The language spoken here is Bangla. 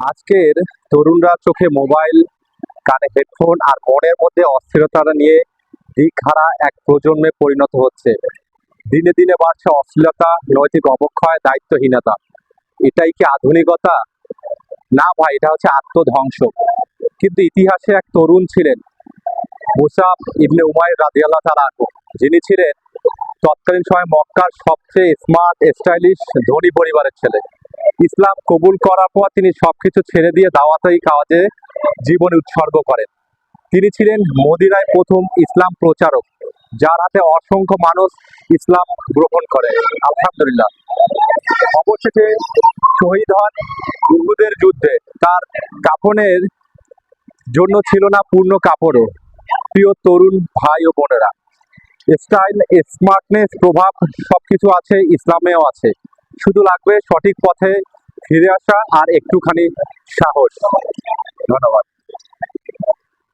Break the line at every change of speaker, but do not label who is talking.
আজকের তরুণরা চোখে মোবাইল কানে হেডফোন আর মনের মধ্যে অস্থিরতা নিয়ে দিকহারা এক প্রজন্মে পরিণত হচ্ছে। দিনে দিনে বাড়ছে অশ্লীলতা নৈতিক অবক্ষয় দায়িত্বহীনতা। এটাই কি আধুনিকতা? না ভাই এটা হচ্ছে আত্মধ্বংস। কিন্তু ইতিহাসে এক তরুণ ছিলেন মুসাফ ইবনে উমাইর রাদিয়াল্লাহ তাআলা আনহু, যিনি ছিলেন তৎকালীন সময় মক্কার সবচেয়ে স্মার্ট স্টাইলিশ ধনী পরিবারের ছেলে। ইসলাম কবুল করার পর তিনি সবকিছু ছেড়ে দিয়ে দাওয়াতাই কাজে জীবন উৎসর্গ করেন। তিনি ছিলেন মদিনায় প্রথম ইসলাম প্রচারক, যার হাতে অসংখ্য মানুষ ইসলাম গ্রহণ করে। আলহামদুলিল্লাহ। অবশেষে শহীদ হন উহুদের যুদ্ধে। তার কাফনের জন্য ছিল না পূর্ণ কাপড়ও। প্রিয় তরুণ ভাই ও বোনেরা স্টাইল স্মার্টনেস প্রভাব সবকিছু আছে, ইসলামেও আছে। শুধু লাগবে সঠিক পথে ফিরে আসা আর একটুখানি সাহস। ধন্যবাদ।